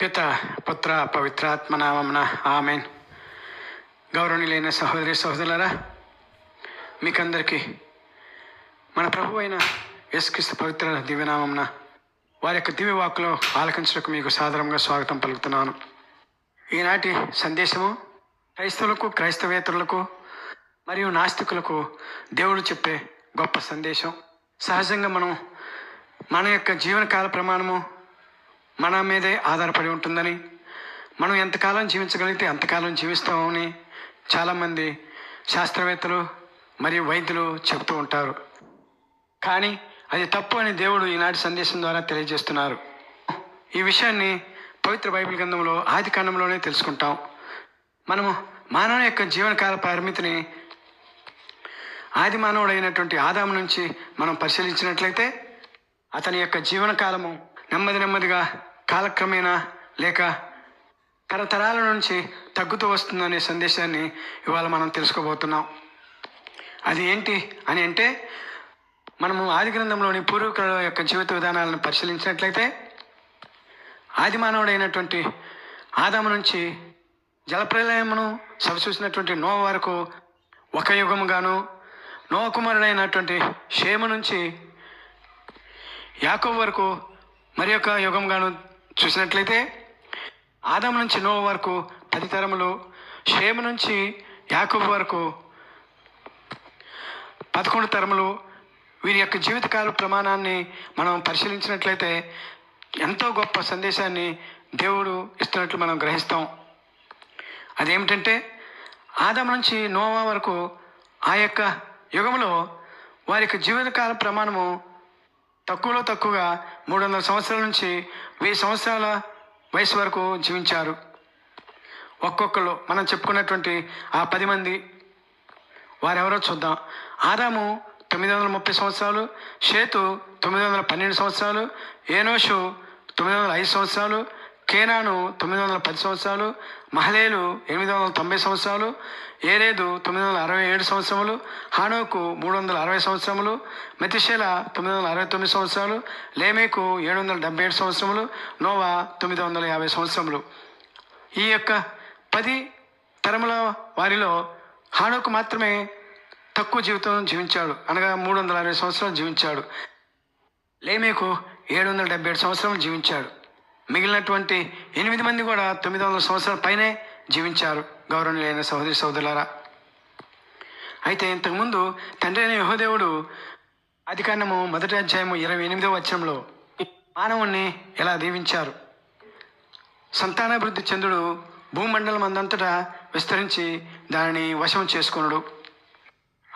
పిత పుత్ర పవిత్రాత్మ నామమున ఆమెన్. గౌరవనీయులైన సహోదరి సహోదరులరా మీకందరికీ మన ప్రభు అయిన యేసుక్రీస్తు పవిత్ర దివ్యనామమున వారి యొక్క దివ్యవాకులో ఆలకించడానికి మీకు సాధారణంగా స్వాగతం పలుకుతున్నాను. ఈనాటి సందేశము క్రైస్తవులకు క్రైస్తవేతరులకు మరియు నాస్తికులకు దేవుడు చెప్పే గొప్ప సందేశం. సహజంగా మనం మన యొక్క జీవనకాల ప్రమాణము మన మీదే ఆధారపడి ఉంటుందని. మనం ఎంతకాలం జీవించగలిగితే అంతకాలం జీవిస్తామని చాలామంది శాస్త్రవేత్తలు మరియు వైద్యులు చెబుతూ ఉంటారు. కానీ అది తప్పు అని దేవుడు ఈనాటి సందేశం ద్వారా తెలియజేస్తున్నారు. ఈ విషయాన్ని పవిత్ర బైబిల్ గ్రంథంలో ఆది కాండంలోనే తెలుసుకుంటాం. మనము మానవుని యొక్క జీవనకాల పరిమితిని ఆది మానవుడైనటువంటి ఆదాము నుంచి మనం పరిశీలించినట్లయితే అతని యొక్క జీవనకాలము నెమ్మది నెమ్మదిగా కాలక్రమేణా లేక తరతరాల నుంచి తగ్గుతూ వస్తుందనే సందేశాన్ని ఇవాళ మనం తెలుసుకోబోతున్నాం. అది ఏంటి అని అంటే మనము ఆది గ్రంథంలోని పూర్వీకుల యొక్క జీవిత విధానాలను పరిశీలించినట్లయితే ఆది మానవుడైనటువంటి ఆదాము నుంచి జలప్రలయమును సవిచూసినటువంటి నోవ వరకు ఒక యుగముగాను నోవ కుమారుడైనటువంటి షేమ నుంచి యాకో వరకు మరి యొక్క యుగంగాను చూసినట్లయితే ఆదం నుంచి నోవ వరకు పది తరములు షేము నుంచి యాకూబ్ వరకు పదకొండు తరములు. వీరి యొక్క జీవితకాల ప్రమాణాన్ని మనం పరిశీలించినట్లయితే ఎంతో గొప్ప సందేశాన్ని దేవుడు ఇస్తున్నట్లు మనం గ్రహిస్తాం. అదేమిటంటే ఆదం నుంచి నోవా వరకు ఆ యొక్క యుగంలో వారి యొక్క జీవితకాల ప్రమాణము తక్కువలో తక్కువగా మూడు వందల సంవత్సరాల నుంచి వెయ్యి సంవత్సరాల వయసు వరకు జీవించారు. ఒక్కొక్కరు మనం చెప్పుకున్నటువంటి ఆ పది మంది వారెవరో చూద్దాం. ఆదాము తొమ్మిది వందల ముప్పై సంవత్సరాలు షేతు తొమ్మిది వందల పన్నెండు సంవత్సరాలు ఏనోషు తొమ్మిది వందల ఐదు సంవత్సరాలు కేనాను తొమ్మిది వందల పది సంవత్సరాలు మహలేలు ఎనిమిది వందల తొంభై సంవత్సరాలు ఏరేదు తొమ్మిది వందల అరవై ఏడు సంవత్సరములు హానోకు మూడు వందల అరవై సంవత్సరములు మెతిషేల తొమ్మిది వందల అరవై తొమ్మిది సంవత్సరాలు లేమేకు ఏడు వందల డెబ్బై ఏడు సంవత్సరములు నోవా తొమ్మిది వందల యాభై సంవత్సరములు. ఈ యొక్క పది తరముల వారిలో హానోకు మాత్రమే తక్కువ జీవితం జీవించాడు. అనగా మూడు వందల అరవై సంవత్సరాలు జీవించాడు. లేమేకు ఏడు వందల డెబ్బై ఏడు సంవత్సరాలు జీవించాడు. మిగిలినటువంటి ఎనిమిది మంది కూడా తొమ్మిది వందల సంవత్సరాల పైనే జీవించారు. గౌరవనీయులైన సహోదరి సహోదరులారా అయితే ఇంతకుముందు తండ్రి అయిన యహోదేవుడు అధికారము మొదటి అధ్యాయము ఇరవై ఎనిమిదవ వచనంలో మానవుణ్ణి ఎలా దీవించారు? సంతానాభివృద్ధి చంద్రుడు భూమండలం అందంతటా విస్తరించి దానిని వశం చేసుకొనుడు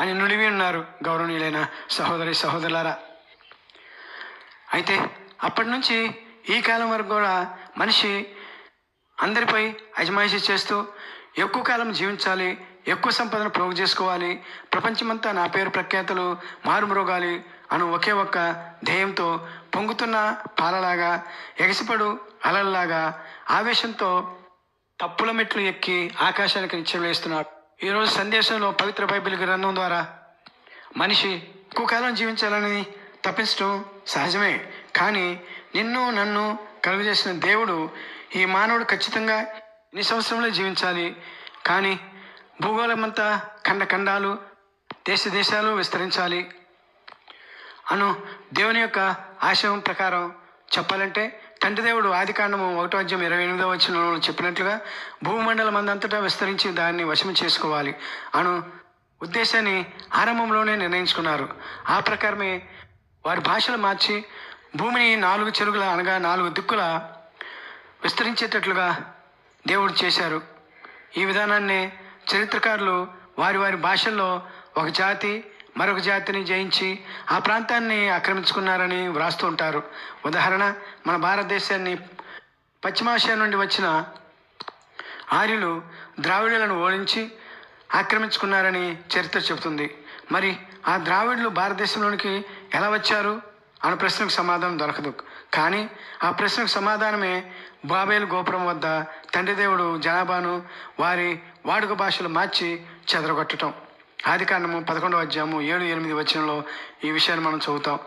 అని నుడివి ఉన్నారు గౌరవనీయులైన సహోదరి సహోదరులారా. అయితే అప్పటి నుంచి ఈ కాలం వరకు కూడా మనిషి అందరిపై అజమాయిషి చేస్తూ ఎక్కువ కాలం జీవించాలి ఎక్కువ సంపదను ప్రోగు చేసుకోవాలి ప్రపంచమంతా నా పేరు ప్రఖ్యాతలు మారుమ్రోగాలి అను ఒకే ఒక్క ధ్యేయంతో పొంగుతున్న పాలలాగా ఎగసిపడు అలల్లాగా ఆవేశంతో తప్పుల మెట్లు ఎక్కి ఆకాశానికి నిశ్చలేస్తున్నాడు ఈరోజు సందేశంలో పవిత్ర బైబిల్ గ్రంథం ద్వారా మనిషి ఎక్కువ కాలం జీవించాలని తప్పించడం సహజమే. కానీ నిన్ను నన్ను కలుగజేసిన దేవుడు ఈ మానవుడు ఖచ్చితంగా ఇన్ని సంవత్సరంలో జీవించాలి. కానీ భూగోళమంతా ఖండ ఖండాలు దేశ దేశాలు విస్తరించాలి. అను దేవుని యొక్క ఆశయం ప్రకారం చెప్పాలంటే తండ్రి దేవుడు ఆది కాండము ఒకటో అధ్యాయం ఇరవై ఎనిమిదో వచ్చిన చెప్పినట్లుగా భూమండలం అందంతటా విస్తరించి దాన్ని వశం చేసుకోవాలి అను ఉద్దేశాన్ని ఆరంభంలోనే నిర్ణయించుకున్నారు. ఆ ప్రకారమే వారి భాషలు మార్చి భూమిని నాలుగు చెరుగుల అనగా నాలుగు దిక్కుల విస్తరించేటట్లుగా దేవుడు చేశారు. ఈ విధానాన్ని చరిత్రకారులు వారి వారి భాషల్లో ఒక జాతి మరొక జాతిని జయించి ఆ ప్రాంతాన్ని ఆక్రమించుకున్నారని వ్రాస్తూ ఉంటారు. ఉదాహరణ మన భారతదేశాన్ని పశ్చిమాసియా నుండి వచ్చిన ఆర్యులు ద్రావిడులను ఓడించి ఆక్రమించుకున్నారని చరిత్ర చెబుతుంది. మరి ఆ ద్రావిడులు భారతదేశంలోనికి ఎలా వచ్చారు? అన్న ప్రశ్నకు సమాధానం దొరకదు. కానీ ఆ ప్రశ్నకు సమాధానమే బాబేలు గోపురం వద్ద తండ్రి దేవుడు జనాభాను వారి వాడుక భాషలు మార్చి చెదరగొట్టడం ఆది కాండము పదకొండవ అధ్యాయము ఏడు ఎనిమిది వచనంలో ఈ విషయాన్ని మనం చదువుతాం.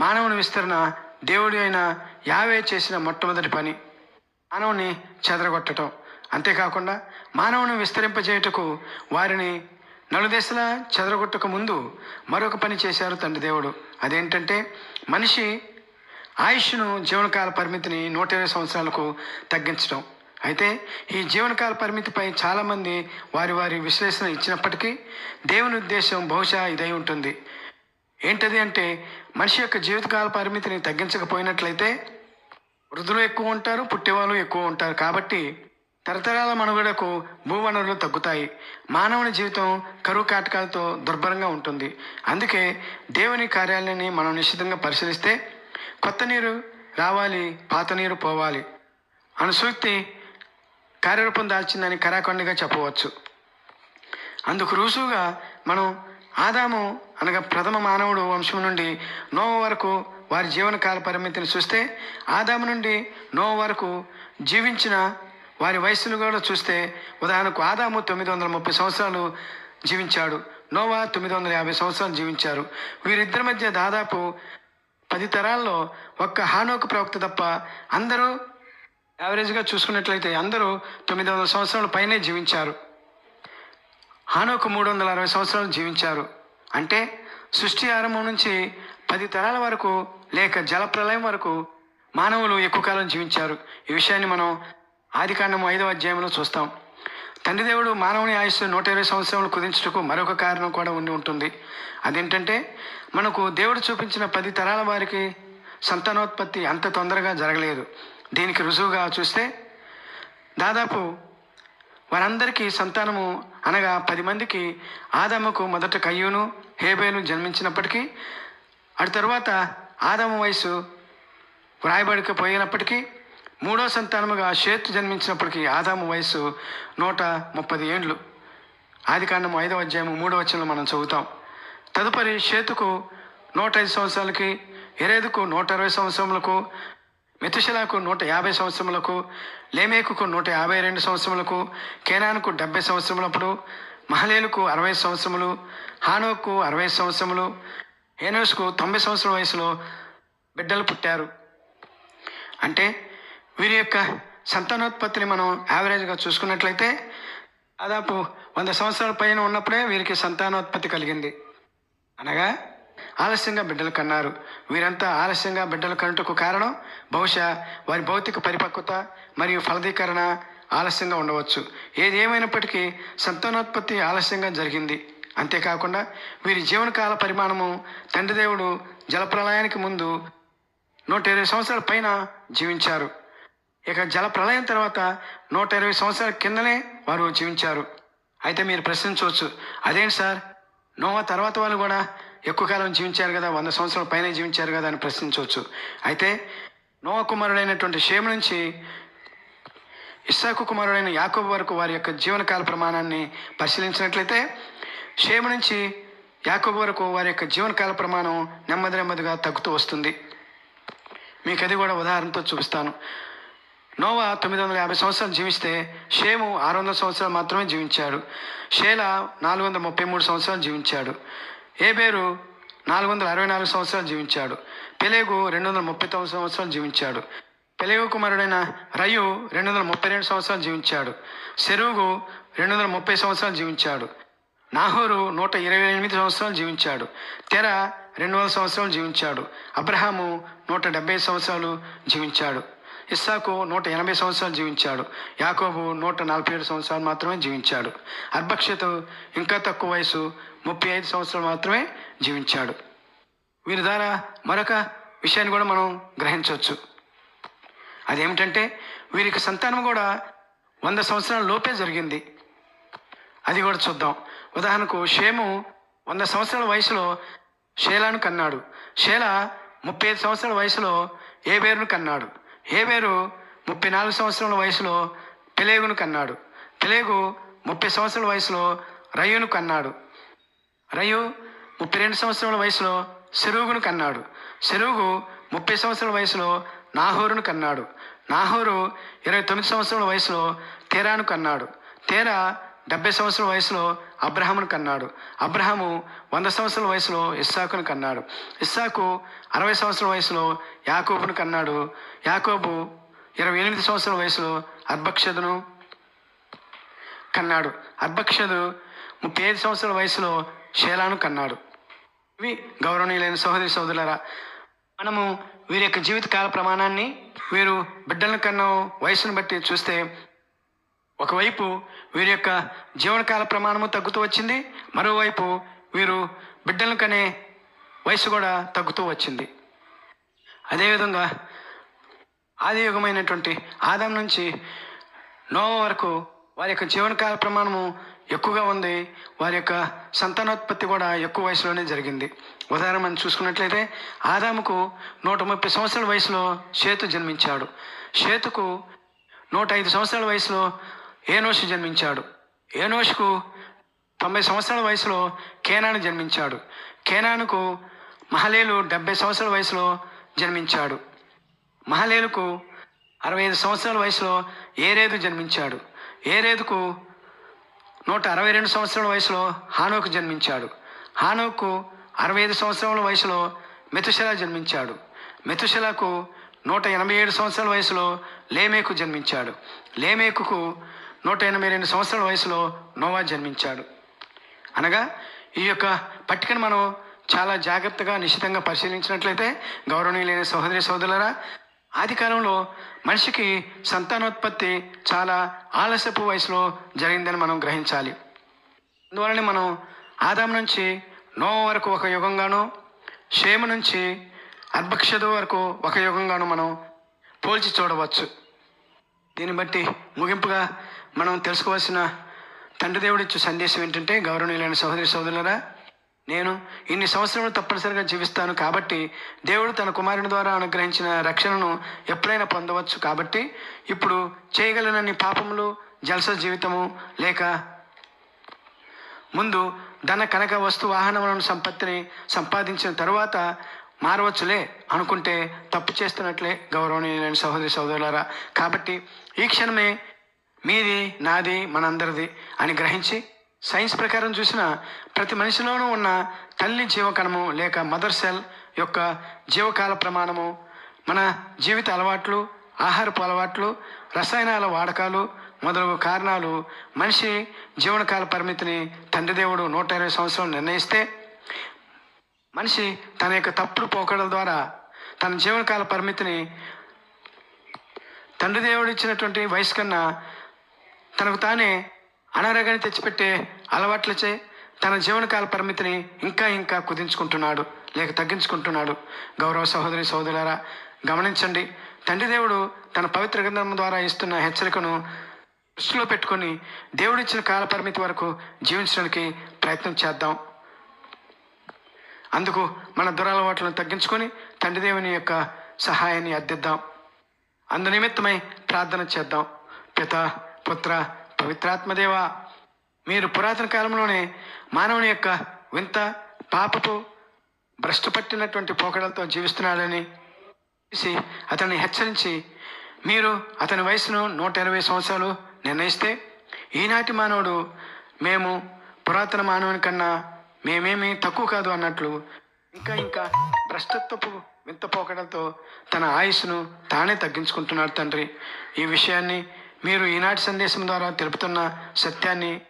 మానవుని విస్తరణ దేవుడి అయిన యావే చేసిన మొట్టమొదటి పని. మానవుని చెదరగొట్టడం అంతేకాకుండా మానవుని విస్తరింపజేయుటకు వారిని నలుదేశలా చెదరగొట్టక ముందు మరొక పని చేశారు తండ్రి దేవుడు. అదేంటంటే మనిషి ఆయుష్ను జీవనకాల పరిమితిని నూట ఇరవై సంవత్సరాలకు తగ్గించడం. అయితే ఈ జీవనకాల పరిమితిపై చాలామంది వారి వారి విశ్లేషణ ఇచ్చినప్పటికీ దేవుని ఉద్దేశం బహుశా ఇదై ఉంటుంది. ఏంటది అంటే మనిషి యొక్క జీవితకాల పరిమితిని తగ్గించకపోయినట్లయితే వృద్ధులు ఎక్కువ ఉంటారు పుట్టేవాళ్ళు ఎక్కువ ఉంటారు. కాబట్టి తరతరాల మనుగడకు భూవనరులు తగ్గుతాయి. మానవుని జీవితం కరువు కాటకాలతో దుర్భరంగా ఉంటుంది. అందుకే దేవుని కార్యాలని మనం నిశ్చితంగా పరిశీలిస్తే కొత్త నీరు రావాలి పాత నీరు పోవాలి అను సూక్తి కార్యరూపం దాల్చిందని కరాఖండిగా చెప్పవచ్చు. అందుకు రుజువుగా మనం ఆదాము అనగా ప్రథమ మానవుడు వంశం నుండి నోవ వరకు వారి జీవనకాల పరిమితిని చూస్తే ఆదాము నుండి నోవ వరకు జీవించిన వారి వయస్సును కూడా చూస్తే ఉదాహరణకు ఆదాము తొమ్మిది వందల ముప్పై సంవత్సరాలు జీవించాడు నోవా తొమ్మిది వందల యాభై సంవత్సరాలు జీవించారు. వీరిద్దరి మధ్య దాదాపు పది తరాల్లో ఒక్క హానోక ప్రవక్త తప్ప అందరూ యావరేజ్గా చూసుకున్నట్లయితే అందరూ తొమ్మిది వందల సంవత్సరాల పైనే జీవించారు. హానోకు మూడు వందల అరవై సంవత్సరాలు జీవించారు. అంటే సృష్టి ఆరంభం నుంచి పది తరాల వరకు లేక జలప్రలయం వరకు మానవులు ఎక్కువ కాలం జీవించారు. ఈ విషయాన్ని మనం ఆదికాండము ఐదవ అధ్యాయంలో చూస్తాం. తండ్రి దేవుడు మానవుని ఆయుస్సు నూట ఇరవై సంవత్సరములు కుదించుటకు మరొక కారణం కూడా ఉండి ఉంటుంది. అదేంటంటే మనకు దేవుడు చూపించిన పది తరాల వారికి సంతానోత్పత్తి అంత తొందరగా జరగలేదు. దీనికి రుజువుగా చూస్తే దాదాపు వారందరికీ సంతానము అనగా పది మందికి ఆదమ్మకు మొదట కయ్యూను హేబేను జన్మించినప్పటికీ అటు తర్వాత ఆదమ వయసు వ్రాయబడికపోయినప్పటికీ మూడో సంతానముగా షేత్ జన్మించినప్పటికీ ఆదాము వయసు నూట ముప్పది ఏండ్లు. ఆదికాండము ఐదవ అధ్యాయము మూడవ వచనంలో మనం చదువుతాం. తదుపరి షేతుకు నూట ఐదు సంవత్సరాలకి ఎరేదుకు నూట అరవై సంవత్సరములకు మెతుశలకు నూట యాభై సంవత్సరములకు లేమేకుకు నూట యాభై రెండు సంవత్సరములకు కేనానుకు డెబ్బై సంవత్సరములప్పుడు మహలేలుకు అరవై సంవత్సరములు హానోకు అరవై సంవత్సరములు హేనోస్కు తొంభై సంవత్సరాల వయసులో బిడ్డలు పుట్టారు. అంటే వీరి యొక్క సంతానోత్పత్తిని మనం యావరేజ్గా చూసుకున్నట్లయితే దాదాపు వంద సంవత్సరాల పైన ఉన్నప్పుడే వీరికి సంతానోత్పత్తి కలిగింది. అనగా ఆలస్యంగా బిడ్డలు కన్నారు. వీరంతా ఆలస్యంగా బిడ్డలు కనుటకు కారణం బహుశా వారి భౌతిక పరిపక్వత మరియు ఫలదీకరణ ఆలస్యంగా ఉండవచ్చు. ఏది ఏమైనప్పటికీ సంతానోత్పత్తి ఆలస్యంగా జరిగింది. అంతేకాకుండా వీరి జీవనకాల పరిమాణము తండ్రి దేవుడు జలప్రలయానికి ముందు నూట ఇరవై సంవత్సరాల పైన జీవించారు. ఇక జల ప్రళయం తర్వాత నూట ఇరవై సంవత్సరాల కిందనే వారు జీవించారు. అయితే మీరు ప్రశ్నించవచ్చు అదేంటి సార్? నోవా తర్వాత వాళ్ళు కూడా ఎక్కువ కాలం జీవించారు కదా వంద సంవత్సరాల పైన జీవించారు కదా అని ప్రశ్నించవచ్చు. అయితే నోవా కుమారుడైనటువంటి షేమ్ నుంచి ఇస్సాకు కుమారుడైన యాకోబు వరకు వారి యొక్క జీవనకాల ప్రమాణాన్ని పరిశీలించినట్లయితే షేము నుంచి యాకోబు వరకు వారి యొక్క జీవనకాల ప్రమాణం నెమ్మది నెమ్మదిగా తగ్గుతూ వస్తుంది. మీకు అది కూడా ఉదాహరణతో చూపిస్తాను. నోవా తొమ్మిది వందల యాభై సంవత్సరాలు జీవిస్తే షేము ఆరు వందల సంవత్సరాలు మాత్రమే జీవించాడు. షేల నాలుగు వందల ముప్పై మూడు సంవత్సరాలు జీవించాడు. ఏబేరు నాలుగు వందల అరవై నాలుగు సంవత్సరాలు జీవించాడు. పెలేగు రెండు వందల ముప్పై తొమ్మిది సంవత్సరాలు జీవించాడు. పెలేగు కుమారుడైన రయు రెండు వందల ముప్పై రెండు సంవత్సరాలు జీవించాడు. సెరుగు రెండు వందల ముప్పై సంవత్సరాలు జీవించాడు. నాహోరు నూట ఇరవై ఎనిమిది సంవత్సరాలు జీవించాడు. తెర రెండు వందల సంవత్సరాలు జీవించాడు. అబ్రహాము నూట డెబ్బై సంవత్సరాలు జీవించాడు. ఇస్సాకు నూట ఎనభై సంవత్సరాలు జీవించాడు. యాకోబు నూట నలభై ఏడు సంవత్సరాలు మాత్రమే జీవించాడు. అర్భక్షతు ఇంకా తక్కువ వయసు ముప్పై ఐదు సంవత్సరాలు మాత్రమే జీవించాడు. వీరి ద్వారా మరొక విషయాన్ని కూడా మనం గ్రహించవచ్చు. అదేమిటంటే వీరికి సంతానం కూడా వంద సంవత్సరాల లోపే జరిగింది. అది కూడా చూద్దాం. ఉదాహరణకు షేము వంద సంవత్సరాల వయసులో షేలాను కన్నాడు. షేల ముప్పై ఐదు సంవత్సరాల వయసులో ఏబేరును కన్నాడు. హేబేరు ముప్పై నాలుగు సంవత్సరాల వయసులో పెలేగును కన్నాడు. పెలేగు ముప్పై సంవత్సరాల వయసులో రయును కన్నాడు. రయు ముప్పై రెండు సంవత్సరాల వయసులో సెరుగును కన్నాడు. సెరుగు ముప్పై సంవత్సరాల వయసులో నాహోరును కన్నాడు. నాహోరు ఇరవై తొమ్మిది సంవత్సరాల వయసులో తేరాను కన్నాడు. తేరా డెబ్బై సంవత్సరాల వయసులో అబ్రహామును కన్నాడు. అబ్రహాము వంద సంవత్సరాల వయసులో ఇస్సాకును కన్నాడు. ఇస్సాకు అరవై సంవత్సరాల వయసులో యాకోబును కన్నాడు. యాకోబు ఇరవై ఎనిమిది సంవత్సరాల వయసులో అర్భక్షదును కన్నాడు. అర్భక్షదు ముప్పై ఐదు సంవత్సరాల వయసులో శేలాను కన్నాడు. ఇవి గౌరవనీయులైన సహోదరి సోదరులరా మనము వీరి యొక్క జీవితకాల ప్రమాణాన్ని వీరు బిడ్డలను కన్న వయసును బట్టి చూస్తే ఒకవైపు వీరి యొక్క జీవనకాల ప్రమాణము తగ్గుతూ వచ్చింది మరోవైపు వీరు బిడ్డలను కనే వయసు కూడా తగ్గుతూ వచ్చింది. అదేవిధంగా ఆదియుగమైనటువంటి ఆదాం నుంచి నోవ వరకు వారి యొక్క జీవనకాల ప్రమాణము ఎక్కువగా ఉంది వారి యొక్క సంతానోత్పత్తి కూడా ఎక్కువ వయసులోనే జరిగింది. ఉదాహరణ మనం చూసుకున్నట్లయితే ఆదాముకు నూట ముప్పై సంవత్సరాల వయసులో షేతు జన్మించాడు. షేతుకు నూట ఐదు సంవత్సరాల వయసులో ఏనోషు జన్మించాడు. ఏనోషుకు తొంభై సంవత్సరాల వయసులో కేనాను జన్మించాడు. కేనానుకు మహలేలు డెబ్బై సంవత్సరాల వయసులో జన్మించాడు. మహలేలుకు అరవై ఐదు సంవత్సరాల వయసులో ఏరేదు జన్మించాడు. ఏరేదుకు నూట అరవై రెండు సంవత్సరాల వయసులో హానోకు జన్మించాడు. హానోకు అరవై ఐదు సంవత్సరాల వయసులో మెతుశల జన్మించాడు. మెతుశలకు నూట ఎనభై ఏడు సంవత్సరాల వయసులో లేమేకు జన్మించాడు. లేమేకుకు నూట ఎనభై రెండు సంవత్సరాల వయసులో నోవా జన్మించాడు. అనగా ఈ యొక్క పట్టికను మనం చాలా జాగ్రత్తగా నిశ్చితంగా పరిశీలించినట్లయితే గౌరవనీయులైన సహోదరి సోదరులరా ఆది కాలంలో మనిషికి సంతానోత్పత్తి చాలా ఆలస్యపు వయసులో జరిగిందని మనం గ్రహించాలి. అందువలనే మనం ఆదాం నుంచి నోవ వరకు ఒక యుగంగాను క్షేమ నుంచి అర్భక్షదు వరకు ఒక యుగంగాను మనం పోల్చి చూడవచ్చు. దీన్ని బట్టి ముగింపుగా మనం తెలుసుకోవాల్సిన తండ్రి దేవుడిచ్చు సందేశం ఏంటంటే గౌరవనీయులైన సహోదరి సోదరులరా నేను ఇన్ని సంవత్సరాలు తప్పనిసరిగా జీవిస్తాను కాబట్టి దేవుడు తన కుమారుని ద్వారా అనుగ్రహించిన రక్షణను ఎప్పుడైనా పొందవచ్చు కాబట్టి ఇప్పుడు చేయగలనన్ని పాపములు జలస జీవితము లేక ముందు ధన కనక వస్తు వాహనములను సంపత్తిని సంపాదించిన తరువాత మారవచ్చులే అనుకుంటే తప్పు చేస్తున్నట్లే గౌరవనీయులైన సహోదరి సహోదరులారా. కాబట్టి ఈ క్షణమే మీది నాది మనందరిది అని గ్రహించి సైన్స్ ప్రకారం చూసిన ప్రతి మనిషిలోనూ ఉన్న తల్లి జీవకణము లేక మదర్ సెల్ యొక్క జీవకాల ప్రమాణము మన జీవిత అలవాట్లు ఆహారపు అలవాట్లు రసాయనాల వాడకాలు మొదలగు కారణాలు మనిషి జీవనకాల పరిమితిని తండ్రి దేవుడు నూట ఇరవై సంవత్సరాలు నిర్ణయిస్తే మనిషి తన యొక్క తప్పుడు పోకడల ద్వారా తన జీవనకాల పరిమితిని తండ్రి దేవుడు ఇచ్చినటువంటి వయసు కన్నా తనకు తానే అనారోగ్యాన్ని తెచ్చిపెట్టే అలవాట్లచే తన జీవనకాల పరిమితిని ఇంకా ఇంకా కుదించుకుంటున్నాడు లేక తగ్గించుకుంటున్నాడు. గౌరవ సహోదరి సహోదరులారా గమనించండి. తండ్రి దేవుడు తన పవిత్ర గ్రంథం ద్వారా ఇస్తున్న హెచ్చరికను దృష్టిలో పెట్టుకొని దేవుడిచ్చిన కాల పరిమితి వరకు జీవించడానికి ప్రయత్నం చేద్దాం. అందుకు మన దురలవాట్లను తగ్గించుకొని తండ్రి దేవుని యొక్క సహాయాన్ని అర్థిద్దాం. అందు నిమిత్తమై ప్రార్థన చేద్దాం. పిత పుత్ర పవిత్రాత్మదేవ. మీరు పురాతన కాలంలోనే మానవుని యొక్క వింత పాపపు భ్రష్టు పట్టినటువంటి పోకడలతో జీవిస్తున్నాడని చూసి అతన్ని హెచ్చరించి మీరు అతని వయసును నూట ఇరవై సంవత్సరాలు నిర్ణయిస్తే ఈనాటి మానవుడు మేము పురాతన మానవుని కన్నా మేమేమి తక్కువ కాదు అన్నట్లు ఇంకా ఇంకా భ్రష్టత్వపు వింత పోకడలతో తన ఆయుస్సును తానే తగ్గించుకుంటున్నాడు తండ్రి. ఈ విషయాన్ని మీరు ఈనాటి సందేశం ద్వారా తెలుపుతున్న సత్యాన్ని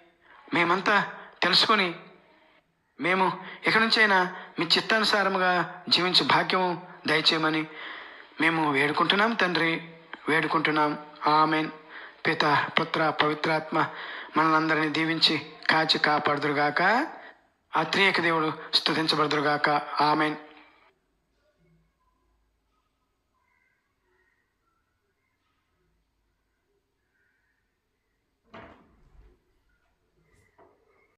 మేమంతా తెలుసుకొని మేము ఇక నుంచైనా మీ చిత్తానుసారముగా జీవించే భాగ్యం దయచేయమని మేము వేడుకుంటున్నాం తండ్రి. వేడుకుంటున్నాం. ఆమెన్. పిత పుత్ర పవిత్రాత్మ మనలందరినీ దీవించి కాచి కాపాడుదురుగాక. ఆ త్రియక దేవుడు స్థుతించబడుదురుగాక ఆమెన్.